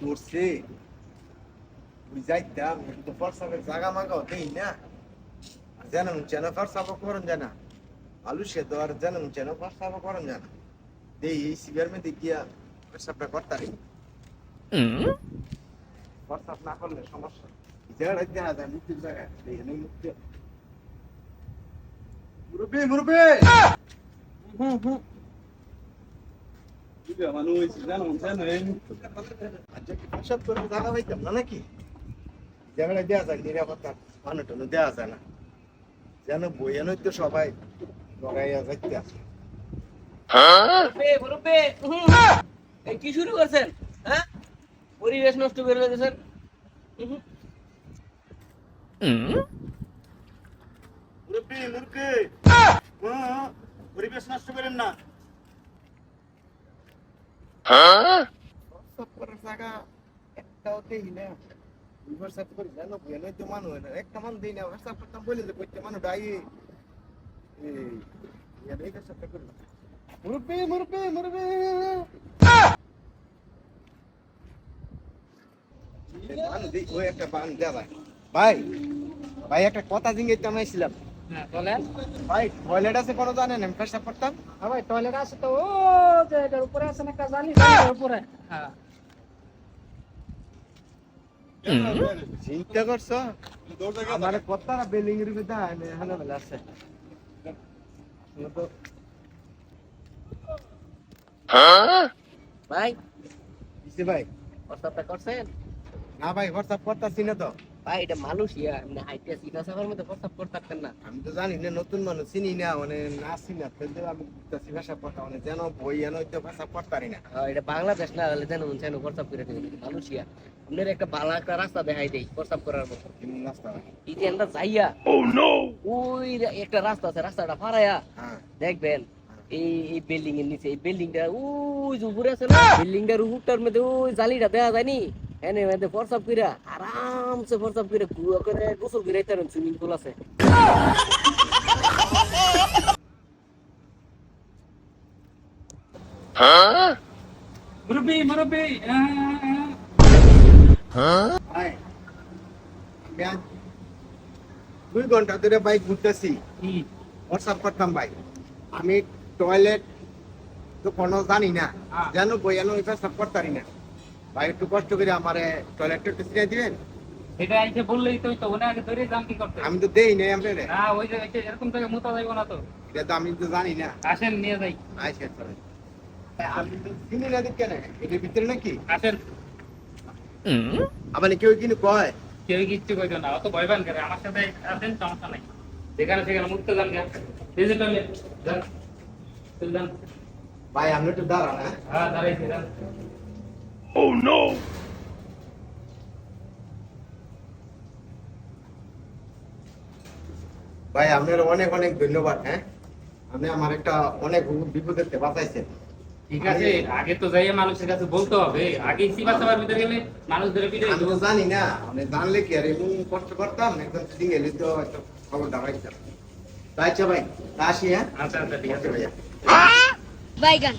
ধরছে। ওই যাইতাম তো ফরসাবের জাগা মাগাও দেই না। চেন ফরসাব করন জানা আলু সেদ্ধ আর করন জানা দেই এই সিগার মধ্যে গিয়া ফরসাবটা করতারি ফরসাব না করলে সমস্যা জায়গাটা দেখা যায় মুক্তির জায়গায় দেই এনে মুক্তি মুরব্বি মুরব্বি! হুম হুম। কি প্রসাদ করে জায়গা পাইতাম না নাকি? জায়গাটা দেওয়া যায় নিরাপত্তা মানুষ টানু দেওয়া যায় না। যেন বইয়ানো তো সবাই লড়াইয়া যাইতে আছে মুরব্বি, মুরব্বি, হুম, এই কি শুরু করছেন? হ্যাঁ? পরিবেশ নষ্ট করে দিয়েছেন মুরব্বি পরিবেশ নষ্ট করেন না। সব করার জায়গা একটাও দেই না হোয়াটসঅ্যাপ করে জানো বইয়ানো তো মানুষ হয় না একটা মানুষ দেই না হোয়াটসঅ্যাপ করতাম বলে যে করতে মানুষ ডাই এই এই হোয়াটসঅ্যাপটা করি মুরব্বি মুরব্বি মুরব্বি ভাই ভাই একটা কথা আনাইছিলাম হ্যাঁ। বলেন। ভাই টয়লেট আছে কোনো জানেন? আমি পেশাব করতাম হ্যাঁ ভাই টয়লেট আছে তো। ও যে এটার উপরে আছে না একটা জানি জানির উপরে। হ্যাঁ। চিন্তা করছ? আমার কথা না বিল্ডিং এর ভিতরে আনে বেলা আছে। ভাই। ভাই। করছেন? না ভাই হোয়াটসঅ্যাপ করতাছি না তো। ভাই এটা মালয়েশিয়া এমনি হাইটে সিটা সাফার মধ্যে প্রস্তাব করতে না। আমি তো জানি না নতুন মানুষ চিনি না মানে না চিনি না তাহলে আমি করতাছি পেশাব করতাম মানে যেন বই এনে হইতে পেশাব করতারি না। হ্যাঁ, এটা বাংলাদেশ না হলে যেন যেন প্রস্তাব করে দিবেন মালয়েশিয়া আপনার একটা ভালো একটা রাস্তা দেখাই দেই প্রস্তাব করার মতো। রাস্তা এই যে আমরা যাইয়া ওই একটা রাস্তা আছে রাস্তাটা ফারাইয়া হ্যাঁ। দেখবেন এই এই বিল্ডিং এর নিচে এই বিল্ডিংটা ওই যে উপরে আছে না বিল্ডিংটার উপরটার মধ্যে ওই জালিটা দেওয়া যায়নি। এনে মধ্যে ফরসাপ কইরা আরামসে ফরসাপ কইরা গুয়া করে গোসল করে তার সুইমিং পুল আছে মুরব্বি মুরব্বি দুই ঘণ্টা ধরে বাইক ঘুরতেছি। হোয়াটসঅ্যাপ করতাম ভাই আমি টয়লেট তো কোনো জানি না। জানো বইয়ানো পেশাব করতারি না। ভাই একটু কষ্ট করে আমার টয়লেটটা একটু দিবেন? এটা আইসে বললেই তো তো ওনে আগে ধরে যাম কি করতে? আমি তো দেই নাই আপনার। না ওই যে এরকম থেকে মুতা যাইব না তো। এটা তো আমি তো জানি না। আসেন নিয়ে যাই। আচ্ছা চলে আমি তো চিনি না দিক কেন? এটার ভিতরে নাকি? আসেন। আবার কেউ কিন্তু কয়? কেউ কিচ্ছু কইতো না অত ভয় পান করে আমার সাথে আসেন সমস্যা নাই। যেখানে সেখানে মুক্ত যান গা ডিজিটালে যান ভাই আপনি একটু দাঁড়ান হ্যাঁ? হ্যাঁ দাঁড়াইছি যান ভাই আপনার অনেক অনেক ধন্যবাদ হ্যাঁ? আপনি আমার একটা অনেক বিপদের থেকে বাঁচাইছেন। ঠিক আছে আগে তো যাইয়ে মানুষের কাছে বলতে হবে। আগে সিবা সাবার ভিতরে গেলে মানুষ ধরে পিটে আমি জানি না আমি জানলে কি আর এমন কষ্ট করতাম? একদম সিটিং এলে তো একটা খবর দাঁড়াইতাম আচ্ছা ভাই তা আসি হ্যাঁ? আচ্ছা আচ্ছা ঠিক আছে। ভাইয়া। Bye, gun.